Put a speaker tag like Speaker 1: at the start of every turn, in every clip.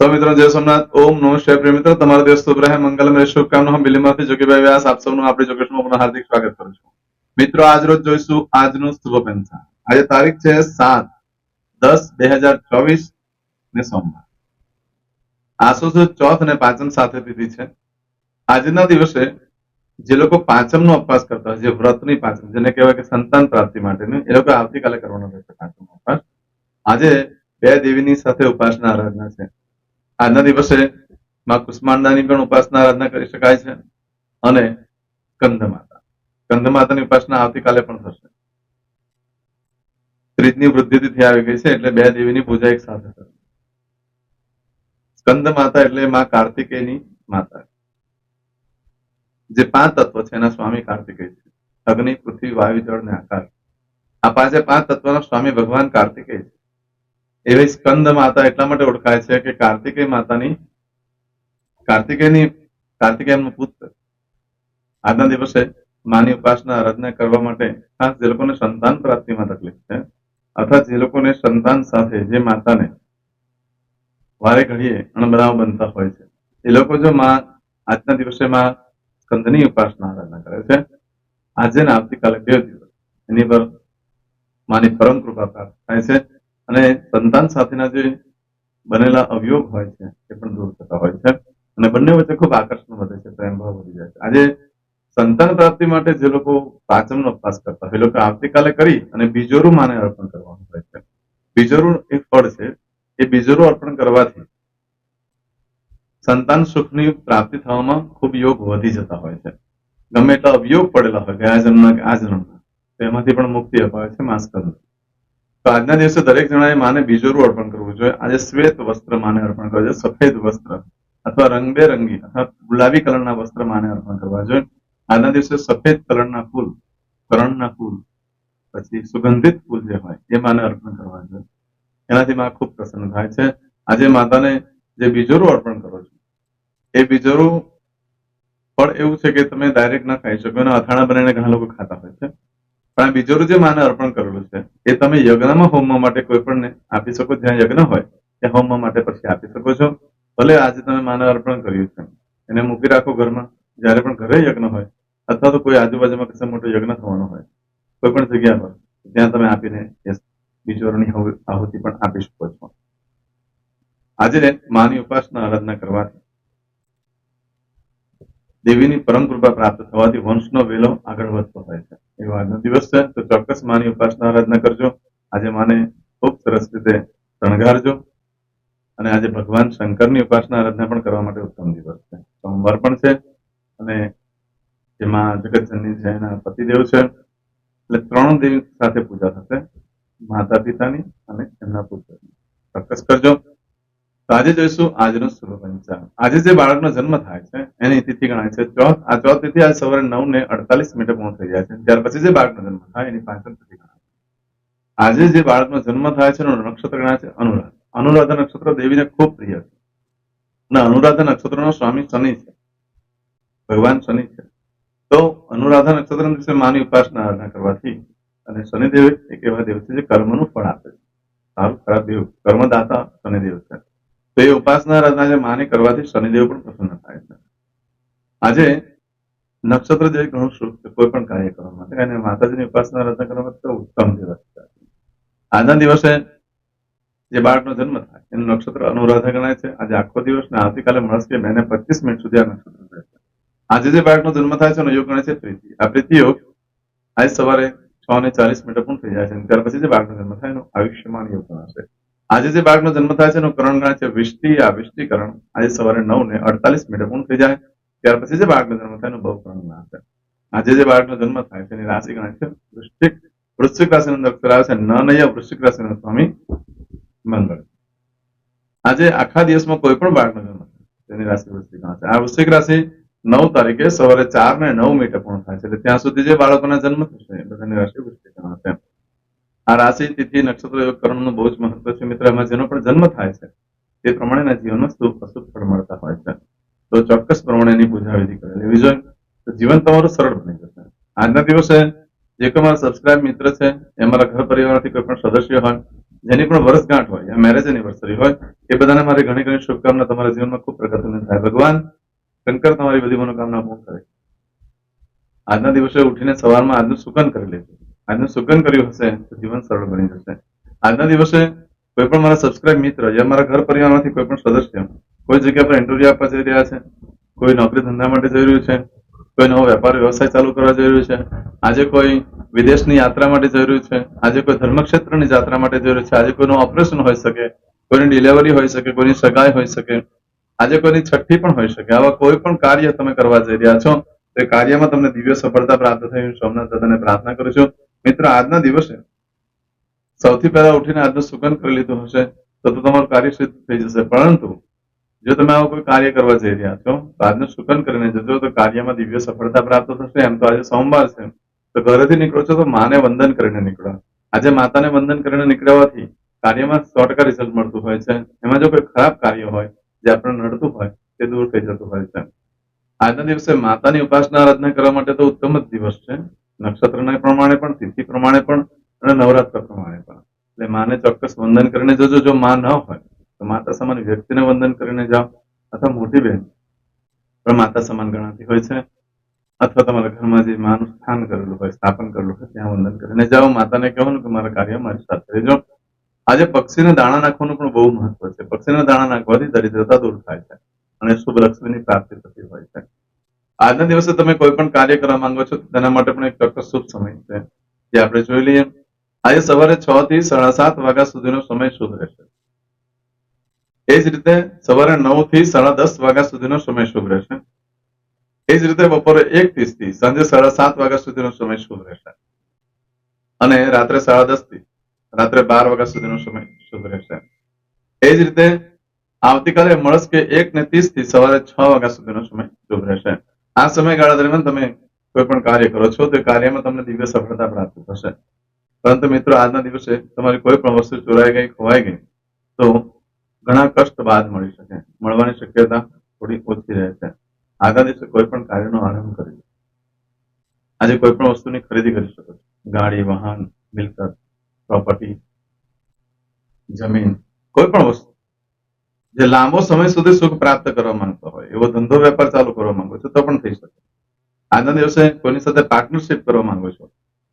Speaker 1: સૌ મિત્રો જય સોમનાથ. ઓમ શિવાય. પ્રિય મિત્રો, તમારા દિવસ શુભ રહે. મંગલમય શુભકામના. હું બિલીમાંથી જોગીભાઈ વ્યાસ. આપ સૌનું આપણી જોગેશમાં હાર્દિક સ્વાગત કરું છું. મિત્રો, આજ રોજ જોઈશું આજનું શુભ પેન્શન આજે તારીખ છે સાત દસ બે હજાર ચોવીસ ને સોમવાર. આસો ચોથ અને પાંચમ સાથે તિથિ છે. આજના દિવસે જે લોકો પાંચમ નો ઉપવાસ કરતા હોય, જે વ્રતની પાંચમ, જેને કહેવાય કે સંતાન પ્રાપ્તિ માટેનું, એ લોકો આવતીકાલે કરવાનો રહેશે પાંચમનો ઉપવાસ. આજે બે દેવીની સાથે ઉપાસના આરાધના છે. આજના દિવસે માં કુષ્માંડાની પણ ઉપાસના આરાધના કરી શકાય છે અને કંદ માતા. કંદ માતાની ઉપાસના આવતીકાલે પણ થશે. ત્રીજની વૃદ્ધિ તિથિ આવી ગઈ છે એટલે બે દેવીની પૂજા એક સાથે થશે. સ્કંદ માતા એટલે માં કાર્તિકેયની માતા. જે પાંચ તત્વ છે એના સ્વામી કાર્તિકેય છે. અગ્નિ, પૃથ્વી, વાયુ, જળ ને આકાશ. આ પાંચે પાંચ તત્વના સ્વામી ભગવાન કાર્તિકેય છે. એવી સ્કંદ માતા એટલા માટે ઓળખાય છે કે કાર્તિકેય માતાની, કાર્તિકેયની, કાર્તિકેયનો પુત્ર આજના દિવસે માની ઉપાસના આરાધના કરવા માટે ખાસ જે લોકોને સંતાન પ્રાપ્તિમાં તકલીફ છે, અથવા જે લોકોને સંતાન સાથે જે માતાને વારે ઘડીએ અણબનાવ બનતા હોય છે, એ લોકો જો માં આજના દિવસે માં સ્કંદની ઉપાસના આરાધના કરે છે, આજે ને આવતીકાલે બે દિવસ, એની પર માની પરમ કૃપા પ્રાપ્ત થાય છે અને સંતાન સાથેના જે બનેલા અવયોગ હોય છે, એ પણ દૂર થતા હોય છે. અને બંને વચ્ચે ખૂબ આકર્ષણ વધે છે, પ્રેમ ભાવ વધી જાય છે. આજે સંતાન પ્રાપ્તિ માટે જે લોકો પાચમનો અભ્યાસ કરતા હોય, એ લોકો આવતીકાલે કરી અને બીજોરું માને અર્પણ કરવાનું હોય છે. બીજોરું એ ફળ છે, એ બીજોરું અર્પણ કરવાથી સંતાન સુખની પ્રાપ્તિ થવામાં ખૂબ યોગ વધી જતા હોય છે. ગમે એટલા અવયોગ પડેલા હોય, ગયા જન્મના કે આ જન્મના તેમાંથી પણ મુક્તિ અપાવે છે માસ્કર તો આજના દિવસે દરેક જણાએ માને બીજોરું અર્પણ કરવું જોઈએ. આજે શ્વેત વસ્ત્ર માને અર્પણ કરવું જોઈએ. સફેદ વસ્ત્ર અથવા રંગબેરંગી અથવા ગુલાબી કલરના વસ્ત્ર માને અર્પણ કરવા જોઈએ. આજના દિવસે સફેદ કલરના ફૂલ કરણના ફૂલ, પછી સુગંધિત ફૂલ જે હોય એ માને અર્પણ કરવા જોઈએ. એનાથી માં ખૂબ પ્રસન્ન થાય છે. આજે માતાને જે બીજોરું અર્પણ કરો છો, એ બીજોરું ફળ એવું છે કે તમે ડાયરેક્ટ ના ખાઈ શકો. અને અથાણા બનાવીને ઘણા લોકો ખાતા હોય છે. પણ બીજો જે માને અર્પણ કરેલું છે. એ તમે યજ્ઞમાં હોમવા માટે કોઈ પણ આપી શકો, જ્યાં યજ્ઞ હોય, ત્યાં હોમવા માટે પછી આપી શકો છો. ભલે આજે તમે માને અર્પણ કર્યું છે. એને મૂકી રાખો ઘરમાં. જ્યારે પણ ઘરે યજ્ઞ હોય, અથવા તો કોઈ આજુબાજુમાં કશે મોટો યજ્ઞ થવાનો હોય, કોઈ પણ જગ્યા હોય, ત્યાં તમે આપીને બીજોરની આહુતિ પણ આપી શકો છો. આજે માની ઉપાસના આરાધના કરવાથી દેવીની પરમ કૃપા પ્રાપ્ત થવાથી વંશનો વેલો આગળ વધતો હોય છે. એવો આજનો દિવસ છે. તો ચોક્કસ માની ઉપાસના આરાધના કરજો. આજે માને ખૂબ સરસ રીતે શણગારજો. અને આજે ભગવાન શંકરની ઉપાસના આરાધના પણ કરવા માટે ઉત્તમ દિવસ છે. સોમવાર પણ છે. અને જેમાં જગતજનની છે, એના પતિદેવ છે. એટલે ત્રણ દેવી સાથે પૂજા થશે. માતા પિતાની અને એમના પુત્રની. ચોક્કસ કરજો. તો આજે જોઈશું આજનો શુભ પંચાંગ આજે જે બાળકનો જન્મ થાય છે, એની તિથિ ગણાય છે ચોથ. આ ચોથ તિથિ આજે સવારે નવ ને અડતાલીસ મિનિટે પૂર્ણ થઈ જાય છે. ત્યાર પછી જે બાળકનો જન્મ થાય, એની પાંચમ તિથિ ગણાય છે. આજે જે બાળકનો જન્મ થાય છે, એનું નક્ષત્ર ગણાય છે અનુરાધ. અનુરાધા નક્ષત્ર દેવીને ખૂબ પ્રિય છે. અને અનુરાધા નક્ષત્રનો સ્વામી શનિ છે. ભગવાન શનિ છે. તો અનુરાધા નક્ષત્ર દિવસે માની ઉપાસના આરાધના કરવાથી અને શનિદેવ એક એવા દેવ છે જે કર્મનું ફળ આપે છે. સારું, ખરાબ દેવ. કર્મદાતા શનિદેવ છે. તો એ ઉપાસના આરાધના જે માને કરવાથી શનિદેવ પણ પ્રસન્ન થાય છે. આજે નક્ષત્ર જે ઘણું શુભ છે, કોઈ પણ કાર્ય કરવા માટે. અને માતાજીની ઉપાસના રચના કરવા માટે ઉત્તમ દિવસ આજના દિવસે જે બાળકનો જન્મ થાય, એનું નક્ષત્ર અનુરાધા ગણાય છે. આજે આખો દિવસ ને આવતીકાલે મળશે બે પચીસ મિનિટ સુધી આ નક્ષત્ર રહેશે આજે જે બાળકનો જન્મ થાય છે, એનો યોગ ગણાય છે પ્રીતિ આ પ્રીતિ યોગ આજે સવારે છ ને ચાલીસ મિનિટ પણ થઈ જાય છે. ત્યાર પછી જે બાળકનો જન્મ થાય, એનો આયુષ્યમાન યોગ ગણાશે. આજે જે બાળકનો જન્મ થાય છે એનું કરણ ગણાય છે વિષ્ટિ. આ વિષ્ટિકરણ આજે સવારે નવ ને અડતાલીસ મિનિટે પૂર્ણ થઈ જાય. ત્યાર પછી જે બાળકનો જન્મ થાય એનું બહુકરણ ગણાશે આજે જે બાળકનો જન્મ થાય છે એની રાશિ ગણાય છે વૃષ્ટિક વૃશ્ચિક રાશિનો અંદર અક્ષર આવે છે નનય વૃશ્ચિક રાશિના સ્વામી મંગળ. આજે આખા દિવસમાં કોઈ પણ બાળકનો જન્મ થાય તેની રાશિ વૃશ્ચિક ગણાશે આ વૃશ્ચિક રાશિ નવ તારીખે સવારે ચાર ને નવ મિનિટે પૂર્ણ થાય છે એટલે ત્યાં સુધી જે બાળકોના જન્મ થશે બધાની રાશિ વૃશ્ચિક ગણાશે આ રાશિ, તિથિ, નક્ષત્ર યોગ બહુ જ મહત્વ છે. મિત્ર એમાં જેનો પણ જન્મ થાય છે, તે પ્રમાણેના જીવનમાં શુભ, અશુભ ફળ મળતા હોય છે. તો ચોક્કસ પ્રમાણે એની પૂજા વિધિ કરી લેવી જીવન તમારું સરળ બની જશે. આજના દિવસે જે કોઈ મારા સબસ્ક્રાઇબ મિત્ર છે, એ મારા ઘર પરિવારથી કોઈ પણ સદસ્ય હોય, જેની પણ વર્ષગાંઠ હોય, યા મેરેજ એનિવર્સરી હોય, એ બધાને મારી ઘણી ઘણી શુભકામના તમારા જીવનમાં ખૂબ પ્રગતિને થાય ભગવાન, શંકર તમારી બધી મનોકામના પૂર્ણ કરે. આજના દિવસે ઉઠીને સવારમાં આજનું સુકન કરી લેજો. આજનું સુકન કર્યું હશે, તો જીવન સરળ બની જશે. આજના દિવસે કોઈ પણ મારા સબસ્ક્રાઇબ મિત્ર યા મારા ઘર પરિવારમાંથી કોઈ પણ સદસ્ય કોઈ જગ્યા પર ઇન્ટરવ્યુ આપવા જઈ રહ્યા છે, કોઈ નોકરી ધંધા માટે જઈ રહ્યું છે, કોઈ નવો વેપાર વ્યવસાય ચાલુ કરવા જઈ રહ્યું છે, આજે કોઈ વિદેશની યાત્રા માટે જઈ રહ્યું છે, આજે કોઈ ધર્મક્ષેત્રની યાત્રા માટે જઈ રહ્યું છે, આજે કોઈનું ઓપરેશન હોઈ શકે, કોઈની ડિલિવરી હોઈ શકે, કોઈની સગાઈ હોઈ શકે, આજે કોઈની છઠ્ઠી પણ હોઈ શકે. આવા કોઈ પણ કાર્ય તમે કરવા જઈ રહ્યા છો, તે કાર્યમાં તમને દિવ્ય સફળતા પ્રાપ્ત થઈ હું સોમનાથ દાદાને પ્રાર્થના કરું છું. મિત્ર, આજના દિવસે સૌથી પહેલા ઉઠીને આજનું સુગંધ કરી લીધું હશે તો તમારું કાર્ય સિદ્ધ થઈ જશે. પરંતુ જો તમે આવું કોઈ કાર્ય કરવા જઈ રહ્યા છો, તો આજનું સુગંધ કરીને જજો તો કાર્યમાં દિવ્ય સફળતા પ્રાપ્ત થશે. એમ તો આજે સોમવાર છે. તો ઘરેથી નીકળો છો તો માને વંદન કરીને નીકળો. આજે માતાને વંદન કરીને નીકળવાથી કાર્યમાં સો ટકા રિઝલ્ટ મળતું હોય છે. એમાં જો કોઈ ખરાબ કાર્ય હોય, જે આપણને નડતું હોય, તે દૂર થઈ જતું હોય છે. આજના દિવસે માતાની ઉપાસના, આરાધના કરવા માટે તો ઉત્તમ જ દિવસ છે. નક્ષત્રના પ્રમાણે પણ, તિથિ પ્રમાણે પણ અને નવરાત્ર પ્રમાણે પણ. એટલે માને ચોક્કસ વંદન કરીને જજો, જો માં ન હોય, તો માતા સમાન વ્યક્તિને વંદન કરીને જાઓ, અથવા મોટી બહેન. પણ માતા સમાન ગણાતી હોય છે, અથવા તમારા ઘરમાં જે માનું સ્થાન કરેલું હોય, સ્થાપન કરેલું હોય, ત્યાં વંદન કરીને જાઓ. માતાને કહેવાનું કે મારા કાર્ય મારી સાથે રહેજો. આજે પક્ષીને દાણા નાખવાનું પણ બહુ મહત્વ છે. પક્ષીને દાણા નાખવાથી દરિદ્રતા દૂર થાય છે અને શુભ લક્ષ્મીની પ્રાપ્તિ થતી હોય છે. આજના દિવસે તમે કોઈ પણ કાર્ય કરવા માંગો છો, તેના માટે પણ એક ચોક્કસ શુભ સમય છે. જે આપણે જોઈ લઈએ, આજે સવારે છ થી સાડા સાત વાગ્યા સુધીનો સમય શુભ રહેશે. એ જ રીતે સવારે નવથી સાડા દસ વાગ્યા સુધીનો સમય શુભ રહેશે. એ જ રીતે બપોરે એક ત્રીસથી સાંજે સાડા સાત વાગ્યા સુધીનો સમય શુભ રહેશે. અને રાત્રે સાડા દસથી રાત્રે બાર વાગ્યા સુધીનો સમય શુભ રહેશે. એ જ રીતે આવતીકાલે મળસ કે એક ને ત્રીસથી સવારે છ વાગ્યા સુધીનો સમય શુભ રહેશે. આ સમયગાળા દરમિયાન તમે કોઈ પણ કાર્ય કરો છો, તે કાર્યમાં તમને દિવ્ય સફળતા પ્રાપ્ત થશે. પરંતુ મિત્રો, આજના દિવસે તમારી કોઈ પણ વસ્તુ ચોરાઈ ગઈ, ખોવાઈ ગઈ, તો ઘણા કષ્ટ બાદ મળી શકે. મળવાની શક્યતા થોડી ઓછી રહે છે. આજના દિવસે કોઈ પણ કાર્યનો આરંભ કરી આજે કોઈ પણ વસ્તુની ખરીદી કરી શકો છો. ગાડી, વાહન, મિલકત, પ્રોપર્ટી, જમીન, કોઈ પણ વસ્તુ. જે લાંબો સમય સુધી સુખ પ્રાપ્ત કરવા માંગતો હોય, એવો ધંધો વેપાર ચાલુ કરવા માંગો છો, તો પણ થઈ શકે. આજના દિવસે કોઈની સાથે પાર્ટનરશિપ કરવા માંગો છો,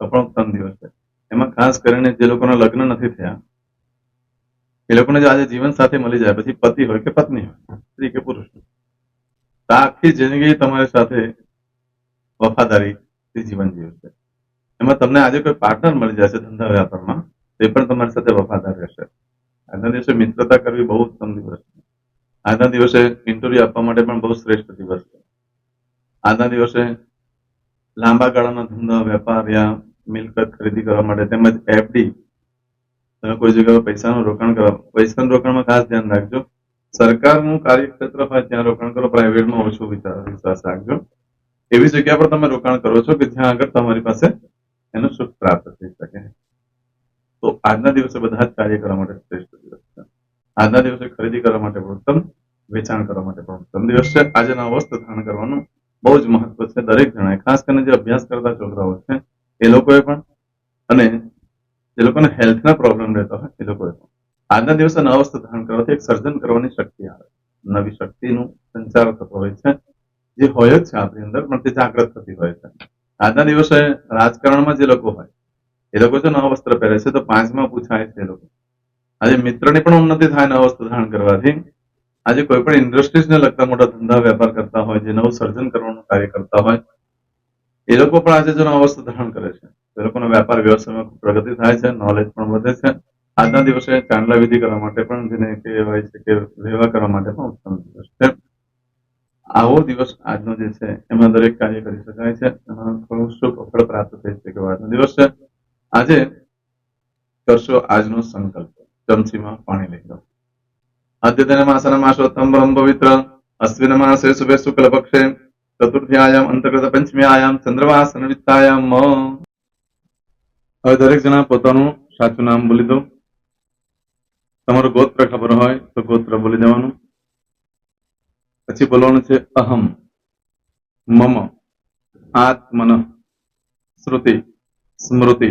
Speaker 1: તો પણ ઉત્તમ દિવસ છે. એમાં ખાસ કરીને જે લોકોના લગ્ન નથી થયા, એ લોકોને જો આજે જીવન સાથે મળી જાય, પછી પતિ હોય કે પત્ની હોય, સ્ત્રી કે પુરુષ આખી જિંદગી તમારી સાથે વફાદારી જીવન જીવશે એમાં તમને આજે કોઈ પાર્ટનર મળી જશે ધંધા વ્યાપારમાં, તે પણ તમારી સાથે વફાદાર રહેશે. આજના દિવસે મિત્રતા કરવી બહુ ઉત્તમ દિવસ છે. આજના દિવસે ઇન્ટરવ્યુ આપવા માટે પણ બહુ શ્રેષ્ઠ દિવસ છે. આજના દિવસે લાંબા ગાળાના ધંધા, વેપાર યા મિલકત ખરીદી કરવા માટે તેમજ એફડી તમે કોઈ જગ્યાએ પૈસાનું રોકાણ કરવા, પૈસાનું રોકાણમાં ખાસ ધ્યાન રાખજો. સરકારનું કાર્યક્ષેત્ર હોય ત્યાં રોકાણ કરો, પ્રાઇવેટમાં ઓછું વિચાર, વિશ્વાસ રાખજો. એવી જગ્યા પર તમે રોકાણ કરો છો કે જ્યાં આગળ તમારી પાસે એનું સુખ પ્રાપ્ત થઈ શકે. તો આજના દિવસે બધા જ કાર્ય કરવા માટે શ્રેષ્ઠ દિવસ છે. આજના દિવસે ખરીદી કરવા માટે પણ વેચાણ કરવા માટે પણ દિવસ છે. આજે ના વસ્ત્ર ધારણ કરવાનું બહુ જ મહત્વ છે દરેક જણાએ. ખાસ કરીને જે અભ્યાસ કરતા છોકરાઓ છે, એ લોકોએ પણ અને જે લોકોને હેલ્થના પ્રોબ્લેમ રહેતા હોય, એ લોકોએ પણ. આજના દિવસે નવા વસ્ત્ર ધારણ કરવાથી એક સર્જન કરવાની શક્તિ આવે. નવી શક્તિનું સંચાર થતો હોય છે, જે હોય જ છે આપણી અંદર, પણ તે જાગૃત થતી હોય છે. આજના દિવસે રાજકારણમાં જે લોકો હોય એ લોકો જો નવા વસ્ત્ર પહેરે છે, તો પાંચમાં પૂછાય છે એ લોકો. આજે મિત્રની પણ ઉન્નતિ થાય નવા વસ્ત્ર ધારણ કરવાથી. આજે કોઈ પણ ઇન્ડસ્ટ્રીઝને લગતા મોટા ધંધા વેપાર કરતા હોય, જે નવું સર્જન કરવાનું કાર્ય કરતા હોય, એ લોકો પણ આજે જો નવા વસ્ત્ર ધારણ કરે છે. એ લોકોનો વેપાર વ્યવસાયમાં ખૂબ પ્રગતિ થાય છે નોલેજ પણ વધે છે. આજના દિવસે ચાંદલા વિધિ કરવા માટે પણ જેને કહેવાય છે કે વેવા કરવા માટે પણ ઉત્તમ દિવસ છે. આવો દિવસ આજનો જે છે, એમાં દરેક કાર્ય કરી શકાય છે. એમાં થોડું શુભ ફળ પ્રાપ્ત થઈ શકે આજનો દિવસ છે. આજે કરશો આજનો સંકલ્પ. ચમચીમાં પાણી લઈ લો અદ્યતન માસન માસોત્તમ બ્રહ્મ પવિત્ર અશ્વિન માસે શુભે શુક્લ પક્ષે ચતુર્થ્યાયામ અંતર્ગત પંચમ્યાયામ ચંદ્રમાસન વિત્તાયામ હવે દરેક જણા પોતાનું સાચું નામ બોલી દો. તમારું ગોત્ર ખબર હોય તો ગોત્ર બોલી દેવાનું. પછી બોલવાનું છે અહમ, મમ, આત્મન, શ્રુતિ, સ્મૃતિ.